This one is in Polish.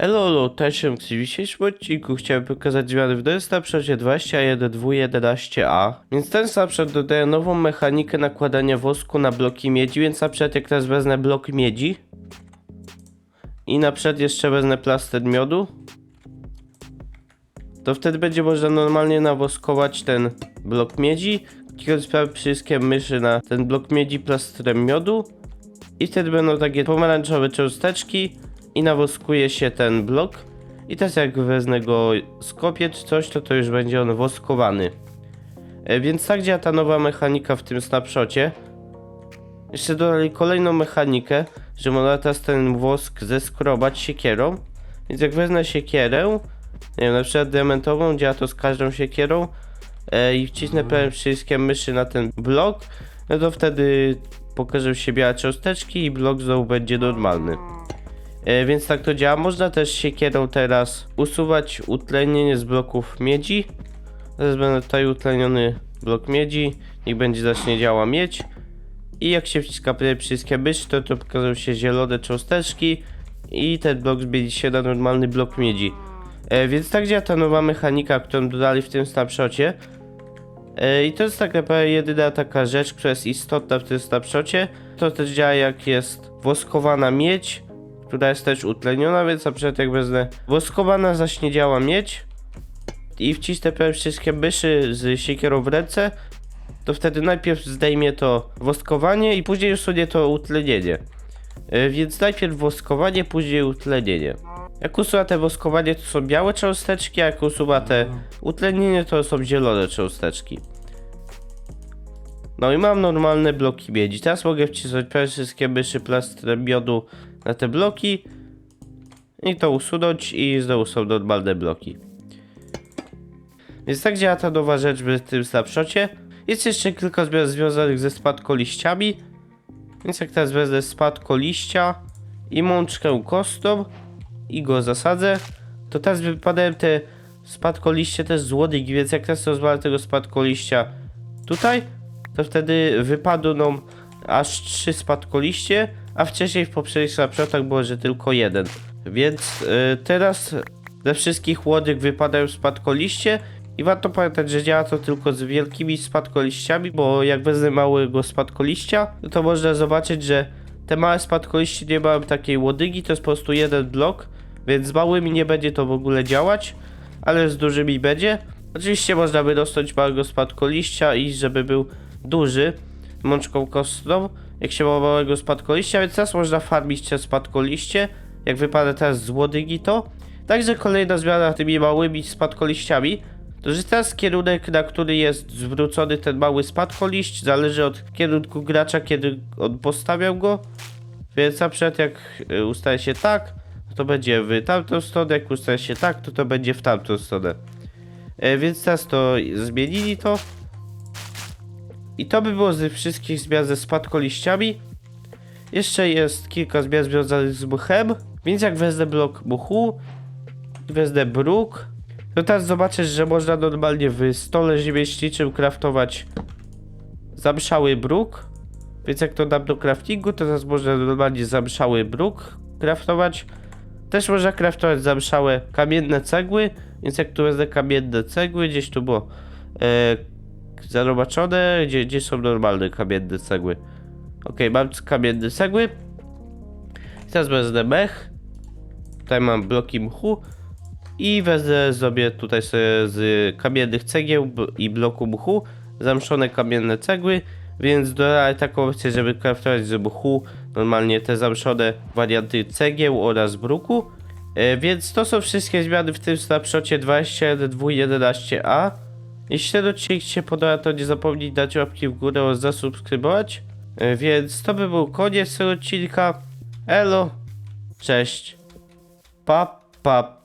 Elo, elo, Tasiem w dzisiejszym odcinku chciałem pokazać zmiany w nowym snapshocie 21.2.11a. Więc ten snapshot dodaje nową mechanikę nakładania wosku na bloki miedzi, więc przykład jak teraz wezmę blok miedzi i na przykład jeszcze wezmę plaster miodu, to wtedy będzie można normalnie nawoskować ten blok miedzi, klikając prawym przyciskiem myszy na ten blok miedzi plastrem miodu i wtedy będą takie pomarańczowe cząsteczki i nawoskuje się ten blok i teraz jak wezmę go skopię czy coś, to to już będzie on woskowany. E, więc tak działa ta nowa mechanika w tym snapshocie. Jeszcze dodali kolejną mechanikę, że można teraz ten wosk zeskrobać siekierą. Więc jak wezmę siekierę, nie wiem, na przykład diamentową, działa to z każdą siekierą e, i wcisnę prawym przyciskiem myszy na ten blok, no to wtedy pokażą się białe cząsteczki i blok znowu będzie normalny. E, więc tak to działa. Można też siekierą teraz usuwać utlenienie z bloków miedzi. Teraz będę tutaj utleniony blok miedzi. Niech będzie zacznie działa miedź. I jak się wciska przyciskiem myszy, to, to pokażą się zielone cząsteczki i ten blok zmieni się na normalny blok miedzi. E, więc tak działa ta nowa mechanika, którą dodali w tym snapshocie. E, I to jest tak naprawdę jedyna taka rzecz, która jest istotna w tym snapshocie. To też działa jak jest woskowana miedź, która jest też utleniona, więc na przykład jak wezmę woskowana zacznie działa miedź i wcisnę prawym przyciskiem myszy z siekierą w ręce, to wtedy najpierw zdejmie to woskowanie i później usunie to utlenienie. E, Więc najpierw woskowanie, później utlenienie. Jak usuwa te woskowanie, to są białe cząsteczki, a jak usuwa te utlenienie, to są zielone cząsteczki. No i mam normalne bloki miedzi. Teraz mogę wcisnąć prawie wszystkie myszy plastrem miodu na te bloki i to usunąć i znowu są normalne bloki. Więc tak działa ta nowa rzecz w tym snapshocie. Jest jeszcze kilka zmian związanych ze spadkoliściami. Więc jak teraz wezmę spadkoliścia i mączkę kostą i go zasadzę, to teraz wypadają te spadkoliście też z więc jak teraz rozwalę tego spadkoliścia tutaj, to wtedy wypadną aż trzy spadkoliście, a wcześniej w poprzednich snapshotach było, że tylko jeden. Więc y, teraz ze wszystkich łodyg wypadają spadkoliście i warto pamiętać, że działa to tylko z wielkimi spadkoliściami, bo jak wezmę małego spadkoliścia, to można zobaczyć, że te małe spadkoliście nie mają takiej łodygi, to jest po prostu jeden blok, więc z małymi nie będzie to w ogóle działać, ale z dużymi będzie. Oczywiście można wydostać małego spadkoliścia i żeby był duży mączką kostną, jak się ma małego spadkoliścia, więc teraz można farmić te spadkoliście, jak wypada teraz z łodygi to. Także kolejna zmiana tymi małymi spadkoliściami, to że teraz kierunek, na który jest zwrócony ten mały spadkoliść, zależy od kierunku gracza, kiedy on postawiał go. Więc na przykład jak y, ustaje się tak, to będzie w tamtą stronę, jak ustaje się tak, to to będzie w tamtą stronę. E, więc teraz to zmienili to. I to by było ze wszystkich zmian ze spadkoliściami. Jeszcze jest kilka zmian związanych z mchem, więc jak wezmę blok mchu, wezmę bruk, to teraz zobaczysz, że można normalnie w stole rzemieślniczym craftować zamszały bruk. Więc jak to dam do craftingu, to teraz można normalnie zamszały bruk craftować. Też można craftować zamszałe kamienne cegły, więc jak tu wezmę kamienne cegły, gdzieś tu było e, zarobaczone, gdzie, gdzie są normalne kamienne cegły. Ok, mam kamienne cegły. Teraz wezmę mech. Tutaj mam bloki mchu. I wezmę sobie tutaj z kamiennych cegieł i bloku mchu zamszone kamienne cegły. Więc dodałem taką opcję, żeby craftować z mchu normalnie te zamszone warianty cegieł oraz bruku. E, więc to są wszystkie zmiany w tym snapshocie 21.2.11a. Jeśli ten odcinek Ci się podoba, to nie zapomnij dać łapki w górę oraz zasubskrybować. E, Więc to by był koniec tego odcinka. Elo, cześć, pa, pa,